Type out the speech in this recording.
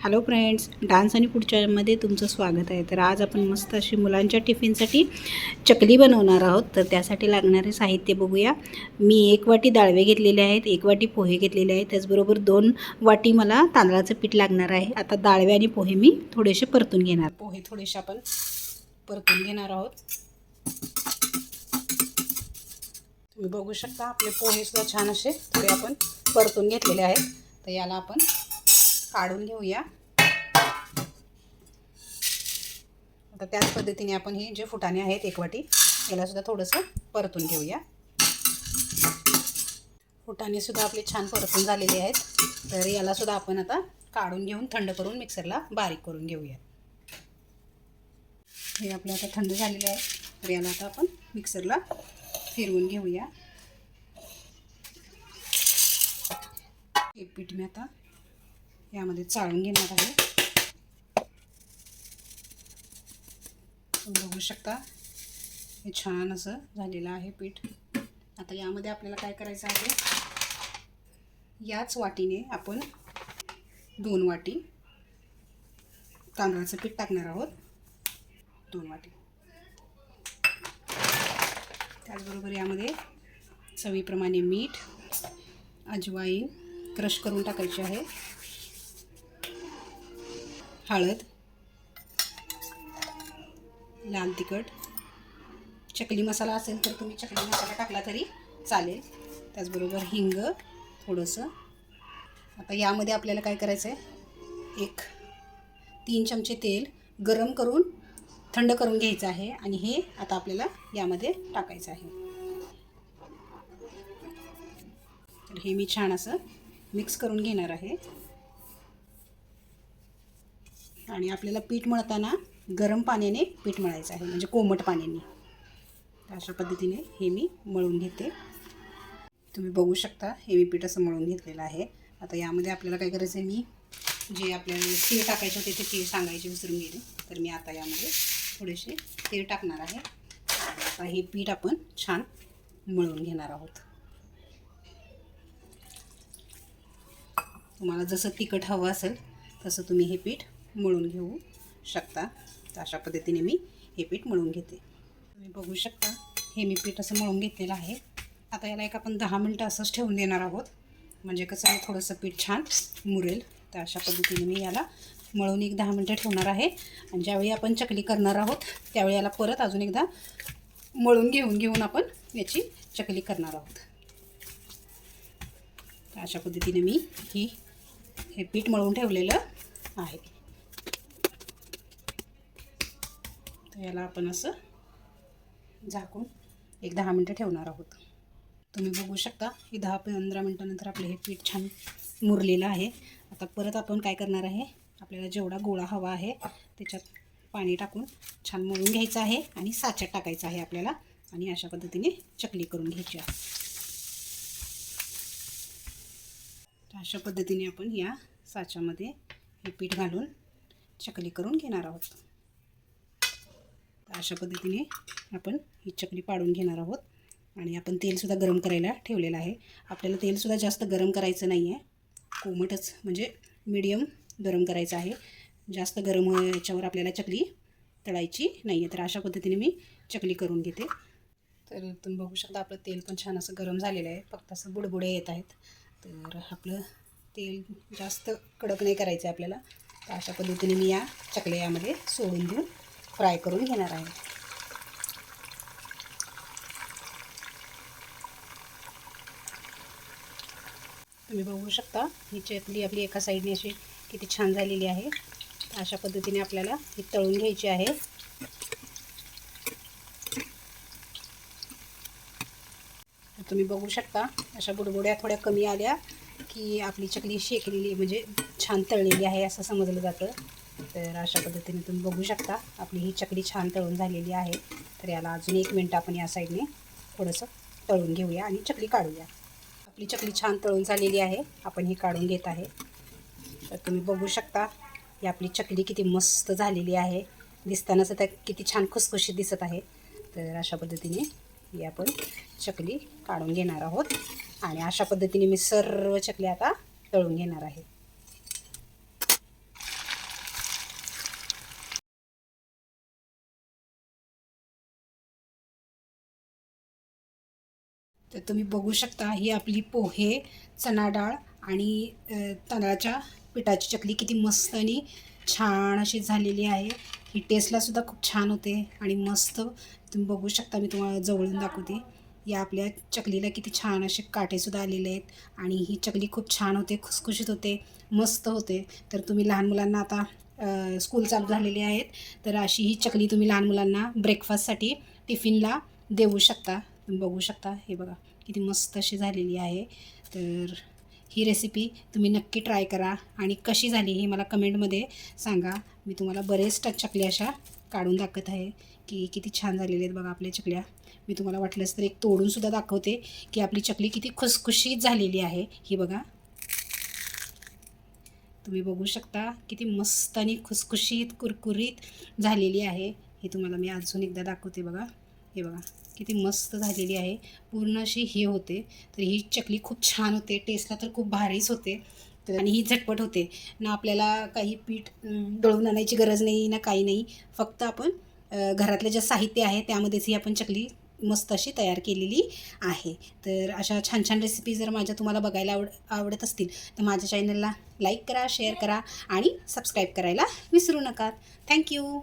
Hello friends dance आणि पुढच्यामध्ये तुमचं स्वागत आहे. तर आज आपण मस्त अशी मुलांच्या टिफिनसाठी चकली बनवणार आहोत. तर त्यासाठी लागणारे साहित्य बघूया. मी एक वाटी डाळवे घेतलेले आहेत एक वाटी पोहे घेतलेले आहेत. त्याचबरोबर दोन वाटी मला तांदळाचं पीठ लागणार आहे. आता डाळवे आणि पोहे मी थोडेसे परतून घेणार. पोहे थोडेसे आपण परतून घेणार आहोत. तुम्ही बघू शकता आपले पोहेसुद्धा छान असे थोडे आपण परतून घेतलेले आहेत. तर याला आपण काढून घेऊया. आता त्याच पद्धतीने आपण हे जे फुटाणे आहेत एक वाटी याला सुद्धा थोडंसं परतून घेऊया. फुटाणे सुद्धा आपले छान परतून झालेले आहेत. तर याला सुद्धा आपण आता काढून घेऊन थंड करून मिक्सरला बारीक करून घेऊया. हे आपलं आता थंड झालेले आहे. तर याला आता आपण मिक्सरला फिरवून घेऊया. हे पीठ मी आता यामध्ये चाळून घेणार आहे. तुम्ही बघू शकता. हे छान असं झालेलं आहे पीठ. आता यामध्ये आपल्याला काय करायचं आहे? याच वाटीने आपण दोन वाटी तांदळाचं पीठ टाकणार आहोत. दोन वाटी. त्याचबरोबर यामध्ये चवीप्रमाणे मीठ अजवाईन क्रश करून टाकायची आहे. हळद लाल तिखट चकली मसाला असेल तर तुम्ही चकली मसाला टाकला तरी चालेल. त्याचबरोबर हिंग थोडंसं. आता यामध्ये आपल्याला काय करायचं आहे एक तीन चमचे तेल गरम करून थंड करून घ्यायचं आहे आणि हे आता आपल्याला यामध्ये टाकायचं आहे. तर हे मी छान असं मिक्स करून घेणार आहे. आणि आपल्याला पीठ मळताना गरम पाण्याने पीठ मळायचं आहे म्हणजे कोमट पाण्याने. अशा पद्धतीने हे मी मळून घेते. तुम्ही बघू शकता हे मी पीठ असं मळून घेतलेलं आहे. आता यामध्ये आपल्याला काय करायचं आहे मी जे आपल्याला तीळ टाकायचे होते ते तीळ सांगायचे विसरून गेले. तर मी आता यामध्ये थोडेसे तीळ टाकणार आहे. आता हे पीठ आपण छान मळून घेणार आहोत. तुम्हाला जसं तिखट हवं असेल तसं तुम्ही हे पीठ मळून घेऊ शकता. तर अशा पद्धतीने मी हे पीठ मळून घेते. तुम्ही बघू शकता हे मी पीठ असं मळून घेतलेलं आहे. आता याला एक आपण दहा मिनटं असंच ठेवून देणार आहोत. म्हणजे कसं आहे थोडंसं पीठ छान मुरेल. तर अशा पद्धतीने मी याला मळून एक दहा मिनटं ठेवणार आहे. आणि ज्यावेळी आपण चकली करणार आहोत त्यावेळी याला परत अजून एकदा मळून घेऊन घेऊन आपण याची चकली करणार आहोत. तर अशा पद्धतीने मी ही हे पीठ मळून ठेवलेलं आहे तर याला आपण असं झाकून एक दहा मिनटं ठेवणार आहोत. तुम्ही बघू शकता की दहा पंधरा मिनटानंतर आपलं हे पीठ छान मुरलेलं आहे. आता परत आपण काय करणार आहे आपल्याला जेवढा गोळा हवा आहे त्याच्यात पाणी टाकून छान मळून घ्यायचं आहे आणि साच्यात टाकायचं आहे आपल्याला आणि अशा पद्धतीने चकली करून घ्यायची आहे. तर अशा पद्धतीने आपण या साच्यामध्ये हे पीठ घालून चकली करून घेणार आहोत. तर अशा पद्धतीने आपण ही चकली पाडून घेणार आहोत. आणि आपण तेलसुद्धा गरम करायला ठेवलेलं आहे. आपल्याला तेलसुद्धा जास्त गरम करायचं नाही आहे कोमटच म्हणजे मीडियम गरम करायचं आहे. जास्त गरम याच्यावर आपल्याला चकली तळायची नाही आहे तर अशा पद्धतीने मी चकली करून घेते. तर तुम्ही बघू शकता आपलं तेल पण छान असं गरम झालेलं आहे. फक्त असं बुडबुडे येत आहेत. तर आपलं तेल जास्त कडक नाही करायचं आहे आपल्याला. तर अशा पद्धतीने मी या चकल्या यामध्ये सोडून देऊन फ्राय करून घेणार आहे. तुम्ही बघू शकता ही चकली आपली एका साईडने अशी किती छान झालेली आहे. अशा पद्धतीने आपल्याला ही तळून घ्यायची आहे. तुम्ही बघू शकता अशा बुडबुड्या थोड्या कमी आल्या की आपली चकली शेकलेली म्हणजे छान तळलेली आहे असं समजलं जातं. तर अशा पद्धतीने तुम्ही बघू शकता. आपली ही चकली छान तळून झालेली आहे. तर याला अजून एक मिनटं आपण या साईडने थोडंसं तळून घेऊया आणि चकली काढूया. आपली चकली छान तळून झालेली आहे. आपण ही काढून घेत आहे. तर तुम्ही बघू शकता ही आपली चकली किती मस्त झालेली आहे. दिसतानाच त्या किती छान खुसखुशीत दिसत आहे. तर अशा पद्धतीने ही आपण चकली काढून घेणार आहोत. आणि अशा पद्धतीने मी सर्व चकली आता तळून घेणार आहे. तर तुम्ही बघू शकता ही आपली पोहे चणा डाळ आणि तांदळाच्या पिठाची चकली. किती मस्त आणि छान अशी झालेली आहे. ही टेस्टलासुद्धा खूप छान होते आणि मस्त. तुम्ही बघू शकता मी तुम्हाला जवळून दाखवते. या आपल्या चकलीला किती छान असे काटेसुद्धा आलेले आहेत आणि ही चकली खूप छान होते खुसखुशीत होते मस्त होते. तर तुम्ही लहान मुलांना आता स्कूल चालू झालेली आहेत. तर अशी ही चकली तुम्ही लहान मुलांना ब्रेकफास्टसाठी टिफिनला देऊ शकता. तुम्ही बघू शकता. हे बघा किती मस्त अशी झालेली आहे. तर ही रेसिपी तुम्ही नक्की ट्राय करा आणि कशी झाली हे मला कमेंटमध्ये सांगा. मी तुम्हाला बरेच टच चकल्या अशा काढून दाखवत आहे की किती छान झालेल्या आहेत बघा आपल्या चकल्या. मी तुम्हाला वाटलंच तर एक तोडूनसुद्धा दाखवते की आपली चकली किती खुसखुशीत झालेली आहे. ही बघा. तुम्ही बघू शकता किती मस्त आणि खुसखुशीत कुरकुरीत झालेली आहे. हे तुम्हाला मी अजून एकदा दाखवते बघा. हे बघा किती मस्त झालेली आहे. पूर्ण अशी हे होते. तर ही चकली खूप छान होते. टेस्टला तर खूप भारीच होते. तर आणि ही झटपट होते. ना आपल्याला काही पीठ दळून आणायची गरज नाही ना काही नाही. फक्त आपण घरातलं जे साहित्य आहे त्यामध्येच ही आपण चकली मस्त अशी तयार केलेली आहे. तर अशा छान छान रेसिपी जर माझ्या तुम्हाला बघायला आवड आवडत असतील तर माझ्या चॅनलला लाईक करा शेअर करा आणि सबस्क्राईब करायला विसरू नका. थँक्यू